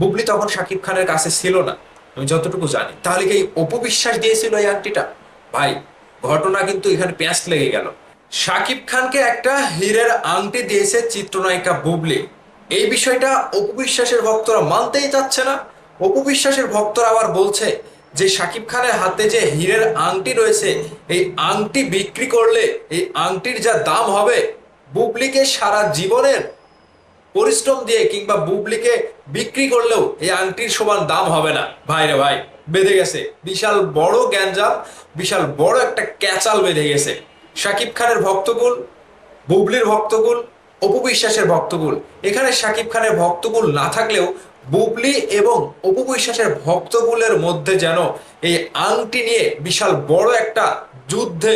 বুবলি তখন শাকিব খানের কাছে ছিল না, আমি যতটুকু জানি। তাহলে কি অপবিশ্বাস দিয়েছিল এই আংটিটা ভাই, ঘটনা কিন্তু এখানে প্যাঁচ লেগে গেল। শাকিব খানকে একটা হীরের আংটি দিয়েছে চিত্রনায়িকা বুবলি। এই বিষয়টা অপবিশ্বাসের ভক্তরা মানতেই চাচ্ছে না। অপবিশ্বাসের ভক্তরা আবার বলছে যে শাকিব খানের হাতে যে হীরের আংটি রয়েছে, এই আংটি বিক্রি করলে এই আংটির যা দাম হবে, বুবলিকে সারা জীবনের পরিশ্রম দিয়ে কিংবা বুবলিকে বিক্রি করলেও এই আংটির সমান দাম হবে না। ভাই রে ভাই, বেঁধে গেছে। বিশাল বড় গ্যাঞ্জাম, বিশাল বড় একটা ক্যাচাল বেঁধে গেছে। শাকিব খানের ভক্তকুল, বুবলির ভক্তকুল অপবিশ্বাসের ভক্তকুল। এখানে শাকিব খানের ভক্তকুল না থাকলেও বুবলি এবং অপবিশ্বাসের ভক্তকুলের মধ্যে যেন এই আংটি নিয়ে বিশাল বড় একটা যুদ্ধে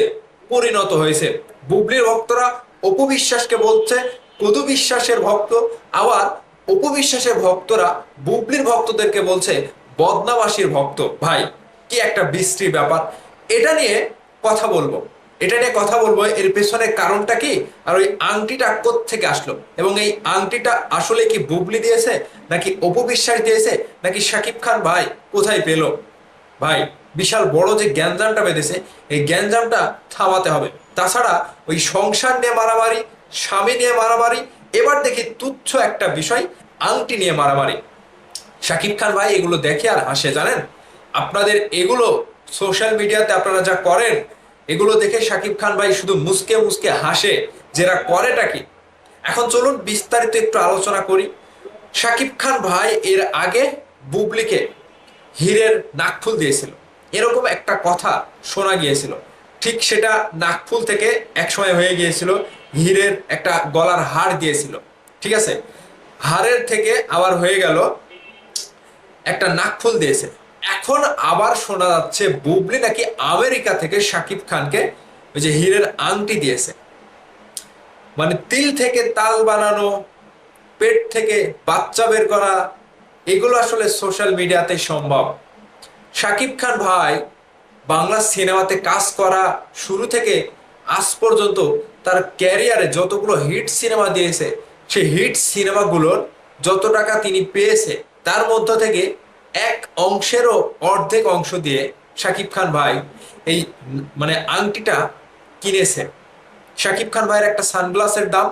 পরিণত হয়েছে। বুবলির ভক্তরা অপবিশ্বাসকে বলছে কদু বিশ্বাসের ভক্ত, আবার অপবিশ্বাসের ভক্তরা বুবলির ভক্তদেরকে বলছে, বদনাবাসীর ভক্ত। ভাই, কি একটা বিশ্রী ব্যাপার। এটা নিয়ে কথা বলব। এটা নিয়ে কথা বলব, এর পেছনে কারণটা কি? আর ওই আংটিটা থেকে আসলো? এবং এই আংটিটা আসলে কি বুবলি দিয়েছে, নাকি অপবিশ্বাস দিয়েছে, নাকি শাকিব খান? ভাই, কোথায় পেল? ভাই, বিশাল বড় যে গ্যাঞ্জামটা বেঁধেছে, এই গ্যাঞ্জামটা থামাতে হবে। তাছাড়া ওই সংসার নিয়ে মারামারি স্বামী নিয়ে মারামারি। এবার দেখি তুচ্ছ একটা বিষয়, আংটি নিয়ে মারামারি। শাকিব খান ভাই এগুলো দেখে আর হাসে, জানেন? আপনাদের এগুলো সোশ্যাল মিডিয়াতে আপনারা যা করেন, এগুলো দেখে শাকিব খান ভাই শুধু মুসকে মুসকে হাসে, যেরা করেটা কি? এখন চলুন বিস্তারিত একটু আলোচনা করি। শাকিব খান ভাই এর আগে বুবলিকে হীরের নাকফুল দিয়েছিল। এরকম একটা কথা শোনা গিয়েছিল। ঠিক সেটা নাকফুল থেকে একসময় হয়ে গিয়েছিল, হীরের একটা গলার হার দিয়েছিল, ঠিক আছে? হারের থেকে আবার হয়ে গেল, একটা নাকফুল দিয়েছে। এখন আবার শোনা যাচ্ছে, বুবলি নাকি আমেরিকা থেকে শাকিব খানকে ওই যে হীরের আংটি দিয়েছে। মানে তিল থেকে তাল বানানো, পেট থেকে বাচ্চা বের করা, এগুলো আসলে সোশ্যাল মিডিয়াতে সম্ভব। শাকিব খান ভাই বাংলা সিনেমাতে কাজ করা শুরু থেকে আজ পর্যন্ত তার ক্যারিয়ারে যতগুলো হিট সিনেমা দিয়েছে, সেই হিট সিনেমাগুলোর যত টাকা তিনি পেয়েছে, তার মধ্য থেকে এক অংশেরও অর্ধেক অংশ দিয়ে শাকিব খান ভাই এই মানে আংটিটা কিনেছে। শাকিব খান ভাইয়ের একটা সানগ্লাসের দাম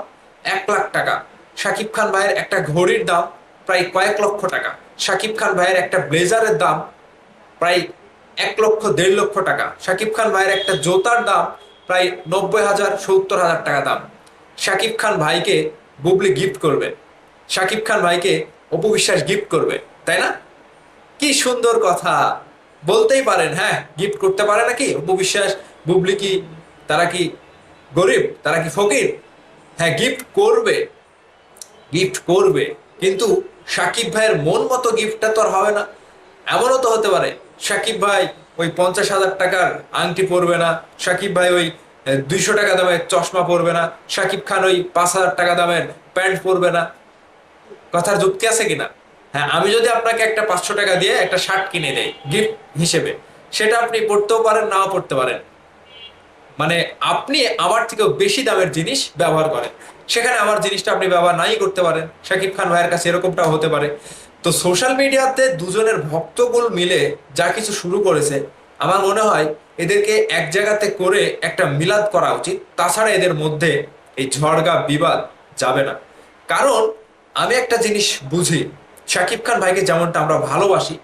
এক লাখ টাকা, শাকিব খান ভাইয়ের একটা ঘড়ির দাম প্রায় কয়েক লক্ষ টাকা, শাকিব খান ভাইয়ের একটা ব্লেজারের দাম প্রায় এক লক্ষ, দেড় লক্ষ টাকা। শাকিব খান ভাইয়ের একটা জোতার দাম প্রায় নব্বই হাজার, সত্তর হাজার টাকা দাম। শাকিব খান ভাইকে বুবলি গিফট করবে। শাকিব খান ভাইকে অপবিশ্বাস গিফট করবে, তাই না? কি সুন্দর কথা। বলতেই পারেন হ্যাঁ গিফট করতে পারে নাকি? অপবিশ্বাস বুবলি কি, তারা কি গরিব? তারা কি ফকির? হ্যাঁ গিফট করবে। গিফট করবে। কিন্তু সাকিব ভাইয়ের মন মতো গিফটটা তো আর হবে না। এমনও তো হতে পারে। সাকিব ভাই ওই পঞ্চাশ হাজার টাকার আংটি পরবে না, সাকিব ভাই ওই দুইশো টাকা দামের চশমা পরবে না, সাকিব খান ওই পাঁচ হাজার টাকা দামের প্যান্ট পরবে না। কথার যুক্তি আছে কিনা? হ্যাঁ আমি যদি আপনাকে একটা পাঁচশো টাকা দিয়ে একটা শার্ট কিনে দেই, গিফট হিসেবে, সেটা আপনি পড়তেও পারেন, নাও পড়তে পারেন। মানে আপনি আমার থেকেও বেশি দামের জিনিস ব্যবহার করেন। সেখানে আমার জিনিসটা আপনি ব্যবহার নাই করতে পারেন। শাকিব খান ভাইয়ের কাছে এরকমটাও হতে পারে। তো সোশ্যাল মিডিয়াতে দুজনের ভক্তগুল মিলে যা কিছু শুরু করেছে, আমার মনে হয় এদেরকে এক জায়গাতে করে একটা মিলাদ করা উচিত। তাছাড়া এদের মধ্যে এই ঝড়গা বিবাদ যাবে না। কারণ আমি একটা জিনিস বুঝি, শাকিব খান ভাইকে যেমনটা আমরা ভালোবাসি,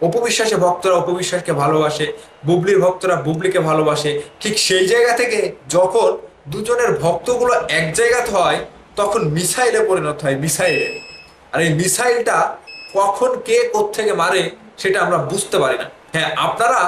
অপবিশ্বাসে ভক্তরা অপবিশ্বাসকে ভালোবাসে, বুবলির ভক্তরা বুবলিকে ভালোবাসে, ঠিক সেই জায়গা থেকে যখন দুজনের ভক্তগুলো এক জায়গাতে হয়, তখন মিসাইলে পরিণত হয়, মিসাইলে। আর এই মিসাইলটা কখন কে থেকে মারে সেটা আমরা বুঝতে পারি না। হ্যাঁ আপনারা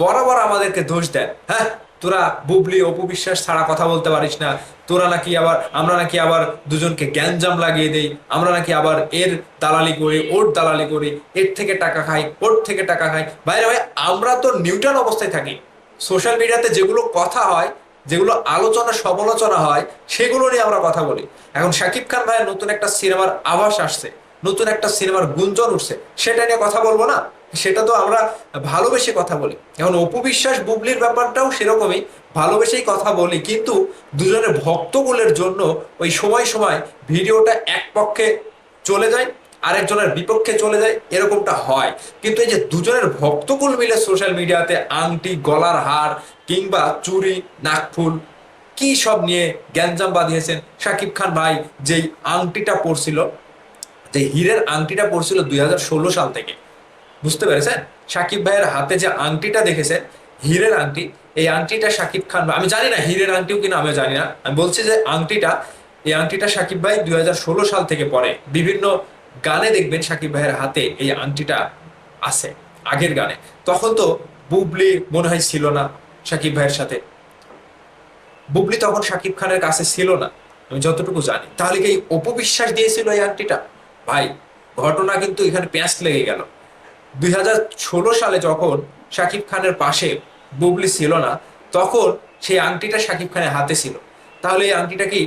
বরাবর আমাদেরকে দোষ দেন। হ্যাঁ তোরা বুবলি অপবিশ্বাস ছাড়া কথা বলতে পারিস না। তোরা নাকি আবার, আমরা নাকি আবার দুজনকে গ্যাঞ্জাম লাগিয়ে দেই। আমরা নাকি আবার এর দালালি করি, ওর দালালি করি। এর থেকে টাকা খাই, ওর থেকে টাকা খাই। বাইরে ভাই, আমরা তো নিউট্রাল অবস্থায় থাকি। সোশ্যাল মিডিয়াতে যেগুলো কথা হয়, যেগুলো আলোচনা, সমালোচনা হয়, সেগুলো নিয়ে আমরা কথা বলি। এখন শাকিব খান ভাইয়ের নতুন একটা সিনেমার আভাস আসছে। নতুন একটা সিনেমার গুঞ্জন উঠছে, সেটা নিয়ে কথা বলব না। সেটা তো আমরা ভালোবেসে কথা বলি। এখন অপবিশ্বাস বুবলির ব্যাপারটাও সেরকমই, ভালোবেসেই কথা বলি। কিন্তু দুজনের ভক্তগুলের জন্য ওই সময় সময় ভিডিওটা এক পক্ষে চলে যায়, আরেকজনের বিপক্ষে চলে যায়, এরকমটা হয়। কিন্তু এই যে দুজনের ভক্তকুল মিলে সোশ্যাল মিডিয়াতে আংটি, গলার হার কিংবা চুরি নাকফুল, কি সব নিয়ে গ্যাঞ্জাম বাঁধিয়েছেন শাকিব খান ভাই, যেই আংটিটা পরছিল যে হীরের আংটিটা পরছিল দুই সাল থেকে। বুঝতে পেরেছেন? সাকিব ভাইয়ের হাতে যে আংটিটা দেখেছেন, হীরের আংটি, এই আংটিটা সাকিব খান আমি জানি না হীরের আংটিও কিনা আমি জানি না। আমি বলছি যে আংটিটা, এই আংটিটা সাকিব ভাই দুই হাজার ষোলো সাল থেকে পরে। বিভিন্ন গানে দেখবেন সাকিব ভাইয়ের হাতে এই আংটিটা আছে, আগের গানে। তখন তো বুবলি মনে হয় ছিল না সাকিব ভাইয়ের সাথে। বুবলি তখন সাকিব খানের কাছে ছিল না, আমি যতটুকু জানি। তাহলে কি অপবিশ্বাস দিয়েছিল এই আংটিটা? ভাই, ঘটনা কিন্তু এখানে প্যাঁচ লেগে গেল। দুই হাজার ষোলো সালে যখন শাকিব খানের পাশে বুবলি ছিল না, তখন সেই আংটিটা শাকিব খানের হাতে ছিল। তাহলে এই আংটিটা কি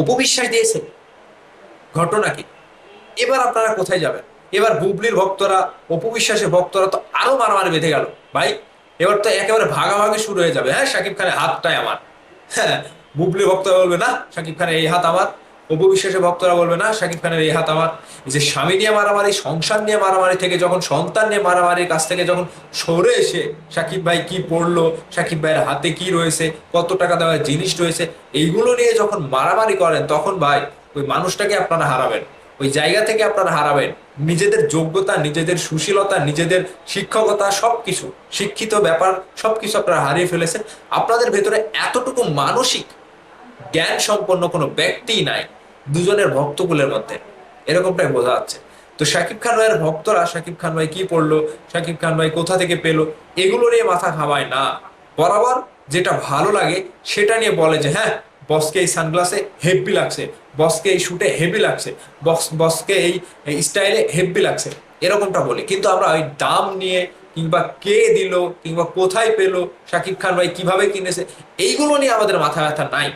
অপবিশ্বাস দিয়েছে? ঘটনা কি? এবার আপনারা কোথায় যাবেন? এবার বুবলির ভক্তরা, অপবিশ্বাসের ভক্তরা তো আরও মারামারি বেঁধে গেল। ভাই, এবার তো একেবারে ভাগাভাগি শুরু হয়ে যাবে। হ্যাঁ শাকিব খানের হাতটাই আমার। হ্যাঁ বুবলির ভক্তরা বলবে, না, শাকিব খানের এই হাত আমার। অপবিশ্বাসের ভক্তরা বলবে, না, শাকিব খানের এই হাত আমার। যে স্বামী নিয়ে মারামারি, সংসার নিয়ে মারামারি থেকে যখন সন্তান নিয়ে মারামারির কাছ থেকে যখন সরে এসে শাকিব ভাই কি পড়ল, শাকিব ভাইয়ের হাতে কি রয়েছে, কত টাকা দেওয়ার জিনিস রয়েছে, এইগুলো নিয়ে যখন মারামারি করেন, তখন ভাই ওই মানুষটাকে আপনারা হারাবেন। ওই জায়গা থেকে আপনারা হারাবেন। নিজেদের যোগ্যতা, নিজেদের সুশীলতা, নিজেদের শিক্ষকতা, সবকিছু, শিক্ষিত ব্যাপার, সবকিছু আপনারা হারিয়ে ফেলেছেন। আপনাদের ভেতরে এতটুকু মানসিক জ্ঞান সম্পন্ন কোনো ব্যক্তিই নাই। দুজনের ভক্তকুলের মধ্যে। এরকমটাই বোঝা যাচ্ছে। তো শাকিব খান ভাইয়ের ভক্তরা, শাকিব খান ভাই কি পড়ল, শাকিব খান ভাই কোথা থেকে পেল, এগুলো নিয়ে মাথা ঘামায় না। বরাবর যেটা ভালো লাগে, সেটা নিয়ে বলে যে হ্যাঁ বসকে এই সানগ্লাসে হেভি লাগছে, বসকে এই শুটে হেভি লাগছে, বস, বসকে এই স্টাইলে হেভি লাগছে। এরকমটা বলি। কিন্তু আমরা ওই দাম নিয়ে কিংবা কে দিল, কিংবা কোথায় পেল, শাকিব খান ভাই কীভাবে কিনেছে, এইগুলো নিয়ে আমাদের মাথা ব্যথা নাই।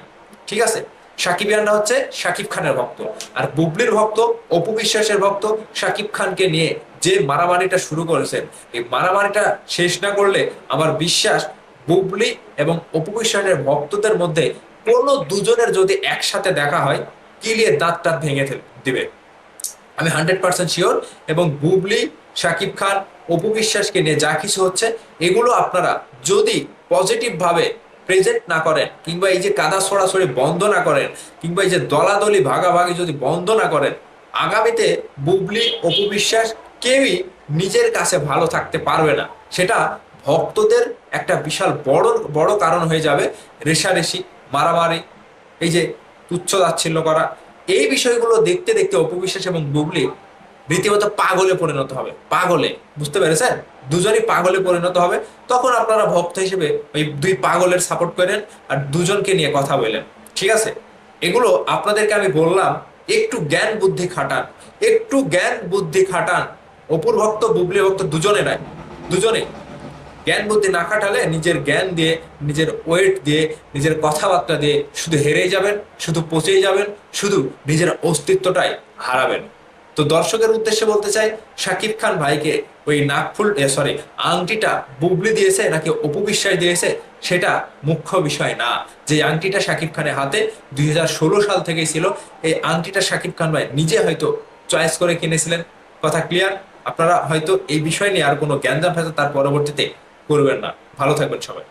ঠিক আছে? সাকিবিয়ানরা হচ্ছে শাকিব খানের ভক্ত। আর বুবলির ভক্ত, অপু বিশ্বাসের ভক্ত শাকিব খানকে নিয়ে যে মারামারিটা শুরু করেছেন, এই মারামারিটা শেষ না করলে আমার বিশ্বাস বুবলি এবং অপু বিশ্বাসের ভক্তদের মধ্যে কোনো দুজনের যদি একসাথে দেখা হয় কিলিয়ে দাঁত টাত ভেঙে দিবে। আমি হান্ড্রেড পার্সেন্ট শিওর এবং বুবলি শাকিব খান, অপু বিশ্বাসকে নিয়ে যা কিছু হচ্ছে, এগুলো আপনারা যদি পজিটিভ ভাবে প্রেজেন্ট না করেন, কিংবা এই যে কাদা সরাসরি বন্ধ না করেন, কিংবা এই যে দলাদলি ভাগাভাগি যদি বন্ধ না করেন, আগামীতে বুবলি অপবিশ্বাস কেউই নিজের কাছে ভালো থাকতে পারবে না। সেটা ভক্তদের একটা বিশাল বড় বড় কারণ হয়ে যাবে, রেশারেশি, মারামারি, এই যে তুচ্ছ তাচ্ছিল্য করা। এই বিষয়গুলো দেখতে দেখতে অপবিশ্বাস এবং বুবলি রীতিমতো পাগলে পরিণত হবে। পাগলে, বুঝতে পেরেছেন? দুজনই পাগলে পরিণত হবে। তখন আপনারা ভক্ত হিসেবে ওই দুই পাগলের সাপোর্ট করেন আর দুজনকে নিয়ে কথা বললেন ঠিক আছে? এগুলো আপনাদেরকে আমি বললাম, একটু জ্ঞান বুদ্ধি খাটান। একটু জ্ঞান বুদ্ধি খাটান। অপুর ভক্ত, বুবলি ভক্ত দুজনে নাই। দুজনে। জ্ঞান বুদ্ধি না খাটালে নিজের জ্ঞান দিয়ে, নিজের ওয়েট দিয়ে, নিজের কথাবার্তা দিয়ে শুধু হেরেই যাবেন, শুধু পচেই যাবেন, শুধু নিজের অস্তিত্বটাই হারাবেন। তো দর্শকের উদ্দেশ্যে বলতে চাই, শাকিব খান ভাইকে ওই নাকফুল সরি আংটিটা বুবলি দিয়েছে, নাকি অপবিশ্বাস দিয়েছে, সেটা মুখ্য বিষয় না। যে আংটিটা শাকিব খানের হাতে দুই হাজার ষোলো সাল থেকেই ছিল, এই আংটিটা শাকিব খান ভাই নিজে হয়তো চয়েস করে কিনেছিলেন। কথা ক্লিয়ার? আপনারা হয়তো এই বিষয় নিয়ে আর কোনো জ্ঞানদান হয়তো তার পরবর্তীতে করবেন না। ভালো থাকবেন সবাই।